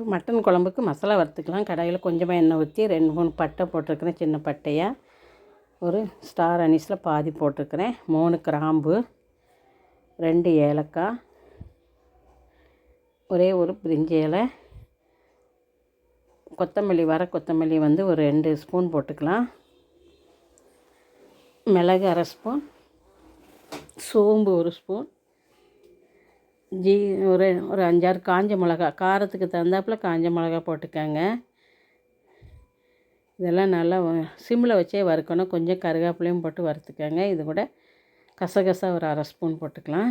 இப்போ மட்டன் குழம்புக்கு மசாலா வறுத்துக்கலாம். கடாயில் கொஞ்சமாக எண்ணெய் ஊற்றி ரெண்டு மூணு பட்டை போட்டிருக்கிறேன் சின்ன பட்டையாக ஒரு ஸ்டார் அனீஸில் பாதி போட்டிருக்கிறேன். மூணு கிராம்பு ரெண்டு ஏலக்காய் ஒரே ஒரு பிரிஞ்சி இலை. கொத்தமல்லி வர கொத்தமல்லி வந்து ஒரு ரெண்டு ஸ்பூன் போட்டுக்கலாம். மிளகு அரை ஸ்பூன் சோம்பு ஒரு ஸ்பூன் ஜீ ஒரு ஒரு அஞ்சாறு காஞ்ச மிளகா காரத்துக்கு தகுந்தாப்புல காஞ்ச மிளகா போட்டுக்கோங்க. இதெல்லாம் நல்லா சிம்மில் வச்சே வறுக்கணும். கொஞ்சம் கருவேப்பிலையும் போட்டு வறுத்துக்கோங்க. இது கூட கசகசா ஒரு அரை ஸ்பூன் போட்டுக்கலாம்.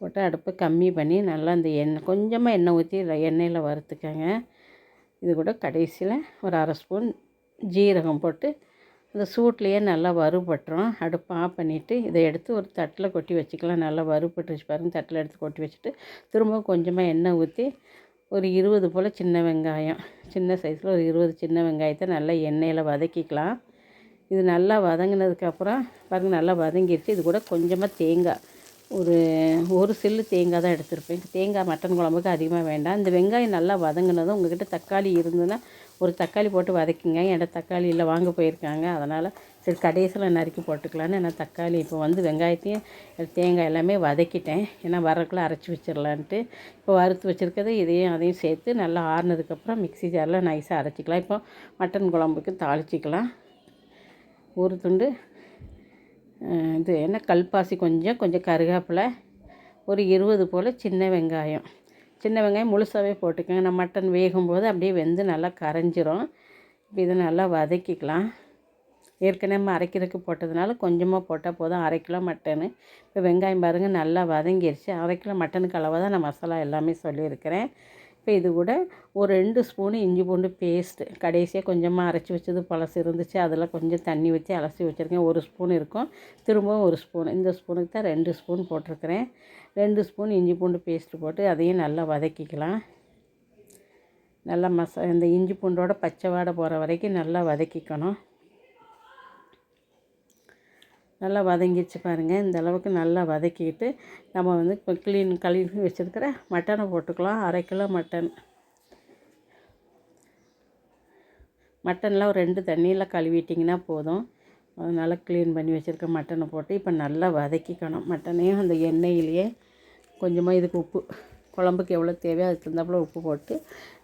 போட்டு அடுப்பை கம்மி பண்ணி நல்லா அந்த எண்ணெய் கொஞ்சமாக எண்ணெய் ஊற்றி எண்ணெயில் வறுத்துக்கோங்க. இது கூட கடைசியில் ஒரு அரை ஸ்பூன் ஜீரகம் போட்டு அந்த சூட்லேயே நல்லா வறுபட்டுரும். அடுப்பு ஆஃப் பண்ணிவிட்டு இதை எடுத்து ஒரு தட்டில் கொட்டி வச்சுக்கலாம். நல்லா வறுபட்டுருச்சு பாருங்கள் தட்டில் எடுத்து கொட்டி வச்சுட்டு திரும்பவும் கொஞ்சமாக எண்ணெய் ஊற்றி ஒரு இருபது போல் சின்ன வெங்காயம் சின்ன சைஸில் ஒரு இருபது சின்ன வெங்காயத்தை நல்லா எண்ணெயில் வதக்கிக்கலாம். இது நல்லா வதங்கினதுக்கப்புறம் பாருங்கள் நல்லா வதங்கிடுச்சு இது கூட கொஞ்சமாக தேங்காய் ஒரு ஒரு சில்லு தேங்காய் தான் எடுத்திருப்பேன். தேங்காய் மட்டன் குழம்புக்கு அதிகமாக வேண்டாம். இந்த வெங்காயம் நல்லா வதங்கினதும் உங்கள்கிட்ட தக்காளி இருந்ததுன்னா ஒரு தக்காளி போட்டு வதக்கிங்க. என்கிட்ட தக்காளி இல்லை வாங்க போயிருக்காங்க. அதனால் சரி கடைசியில் நறுக்கி போட்டுக்கலான்னு நான் தக்காளி இப்போ வந்து வெங்காயத்தையும் தேங்காய் எல்லாமே வதக்கிட்டேன். ஏன்னா வரக்குள்ளே அரைச்சி வச்சிடலான்ட்டு இப்போ வறுத்து வச்சுருக்கதை இதையும் அதையும் சேர்த்து நல்லா ஆறுனதுக்கப்புறம் மிக்ஸி ஜாரில் நைஸாக அரைச்சிக்கலாம். இப்போ மட்டன் குழம்புக்கு தாளிச்சிக்கலாம். ஒரு துண்டு இது என்ன கல்பாசி கொஞ்சம் கொஞ்சம் கருவேப்பிலை ஒரு இருபது போல் சின்ன வெங்காயம். சின்ன வெங்காயம் முழுசாகவே போட்டுக்கோங்க. நான் மட்டன் வேகும்போது அப்படியே வெந்து நல்லா கரைஞ்சிரும். இப்போ இதை நல்லா வதக்கிக்கலாம். ஏற்கனவே நம்ம அரைக்கிறதுக்கு போட்டதுனால கொஞ்சமாக போட்டால் போதும். அரை கிலோ மட்டனு. இப்போ வெங்காயம் பாருங்கள் நல்லா வதங்கிருச்சு. அரை கிலோ மட்டனுக்கு அளவாக தான் நான் மசாலா எல்லாமே சொல்லியிருக்கிறேன். இப்போ இது கூட ஒரு ரெண்டு ஸ்பூனு இஞ்சி பூண்டு பேஸ்ட்டு கடைசியாக கொஞ்சமாக அரைச்சி வச்சது பழசு இருந்துச்சு. அதில் கொஞ்சம் தண்ணி வச்சு அலசி வச்சுருக்கேன். ஒரு ஸ்பூன் இருக்கும். திரும்பவும் ஒரு ஸ்பூன். இந்த ஸ்பூனுக்கு தான் ரெண்டு ஸ்பூன் போட்டிருக்கிறேன். ரெண்டு ஸ்பூன் இஞ்சி பூண்டு பேஸ்ட்டு போட்டு அதையும் நல்லா வதக்கிக்கலாம். நல்லா மசா இந்த இஞ்சி பூண்டோட பச்சை வாடை போகிற வரைக்கும் நல்லா வதக்கிக்கணும். நல்லா வதங்கிடுச்சு பாருங்கள் இந்த அளவுக்கு நல்லா வதக்கிட்டு நம்ம வந்து இப்போ க்ளீன் கழுவி வச்சுருக்கிற மட்டனை போட்டுக்கலாம். அரை கிலோ மட்டன் மட்டன்லாம் ஒரு ரெண்டு தண்ணியில் கழுவிட்டிங்கன்னா போதும். அதனால் க்ளீன் பண்ணி வச்சுருக்க மட்டனை போட்டு இப்போ நல்லா வதக்கிக்கணும். மட்டனையும் அந்த எண்ணெயிலேயே கொஞ்சமாக இதுக்கு உப்பு குழம்புக்கு எவ்வளோ தேவையோ அதுக்கு தகுந்தாப்புல உப்பு போட்டு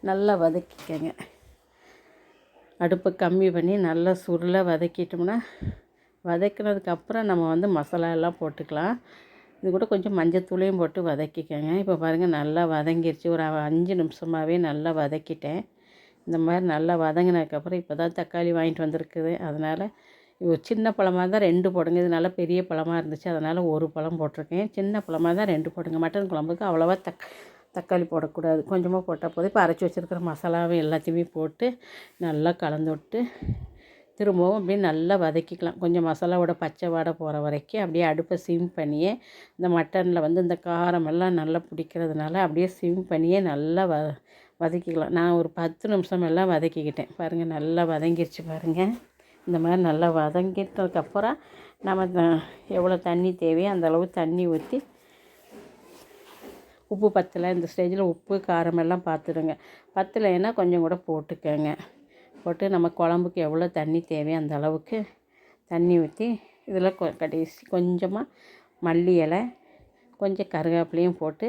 நல்லா வதக்கிக்கங்க. அடுப்பை கம்மி பண்ணி நல்லா சுருளாக வதக்கிட்டோம்னா வதக்கினதுக்கப்புறம் நம்ம வந்து மசாலா எல்லாம் போட்டுக்கலாம். இது கூட கொஞ்சம் மஞ்சத்தூளையும் போட்டு வதக்கிக்கோங்க. இப்போ பாருங்கள் நல்லா வதங்கிருச்சு. ஒரு அஞ்சு நிமிஷமாகவே நல்லா வதக்கிட்டேன். இந்த மாதிரி நல்லா வதங்கினதுக்கப்புறம் இப்போ தான் தக்காளி வாங்கிட்டு வந்திருக்குது. அதனால் ஒரு சின்ன பழமாக தான் ரெண்டு போடுங்க. இது நல்லா பெரிய பழமாக இருந்துச்சு. அதனால் ஒரு பழம் போட்டிருக்கேன். சின்ன பழமாக தான் ரெண்டு போடுங்க. மட்டன் குழம்புக்கு அவ்வளோவா தக் தக்காளி போடக்கூடாது. கொஞ்சமாக போட்டால் போதும். இப்போ அரைச்சி வச்சுருக்கிற மசாலாவை எல்லாத்தையுமே போட்டு நல்லா கலந்து விட்டு திரும்பவும் அப்படியே நல்லா வதக்கிக்கலாம். கொஞ்சம் மசாலாவோட பச்சை வாடை போகிற வரைக்கும் அப்படியே அடுப்பை சிம் பண்ணியே இந்த மட்டனில் வந்து இந்த காரமெல்லாம் நல்லா பிடிக்கிறதுனால அப்படியே சிம் பண்ணியே நல்லா வ வதக்கிக்கலாம். நான் ஒரு பத்து நிமிஷம் எல்லாம் வதக்கிக்கிட்டேன். பாருங்கள் நல்லா வதங்கிருச்சு பாருங்கள் இந்த மாதிரி நல்லா வதங்கிட்டதுக்கப்புறம் நம்ம எவ்வளோ தண்ணி தேவையோ அந்தளவு தண்ணி ஊற்றி உப்பு பத்தலை இந்த ஸ்டேஜில் உப்பு காரமெல்லாம் பார்த்துடுங்க பத்தலைன்னா கொஞ்சம் கூட போட்டுக்கோங்க. போட்டு நம்ம குழம்புக்கு எவ்வளோ தண்ணி தேவையோ அந்த அளவுக்கு தண்ணி ஊற்றி இதில் கொ கடைசி கொஞ்சமாக மல்லி இலை கொஞ்சம் கருவேப்பிலையும் போட்டு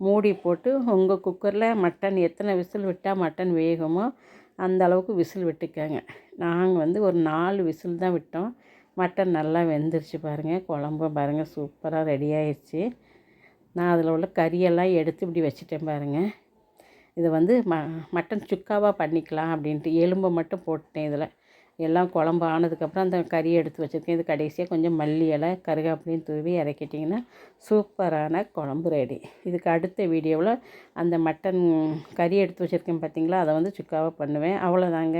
மூடி போட்டு உங்கள் குக்கரில் மட்டன் எத்தனை விசில் விட்டால் மட்டன் வேகுமோ அந்த அளவுக்கு விசில் விட்டுக்கோங்க. நாங்கள் வந்து ஒரு நாலு விசில் தான் விட்டோம். மட்டன் நல்லா வெந்துருச்சு பாருங்கள். குழம்பும் பாருங்கள். சூப்பராக ரெடி ஆயிடுச்சு. நான் அதில் உள்ள கறியெல்லாம் எடுத்து இப்படி வச்சுட்டேன் பாருங்கள். இதை வந்து ம மட்டன் சுக்காவாக பண்ணிக்கலாம் அப்படின்ட்டு எலும்பை மட்டும் போட்டேன் இதில். எல்லாம் குழம்பு ஆனதுக்கப்புறம் அந்த கறியை எடுத்து வச்சுருக்கேன். இது கடைசியாக கொஞ்சம் மல்லி இலை கருகாப்பிலையும் தூவி இறக்கிட்டிங்கன்னா சூப்பரான குழம்பு ரெடி. இதுக்கு அடுத்த வீடியோவில் அந்த மட்டன் கறி எடுத்து வச்சுருக்கேன் பார்த்தீங்களா? அதை வந்து சுக்காவாக பண்ணுவேன். அவ்வளோதாங்க.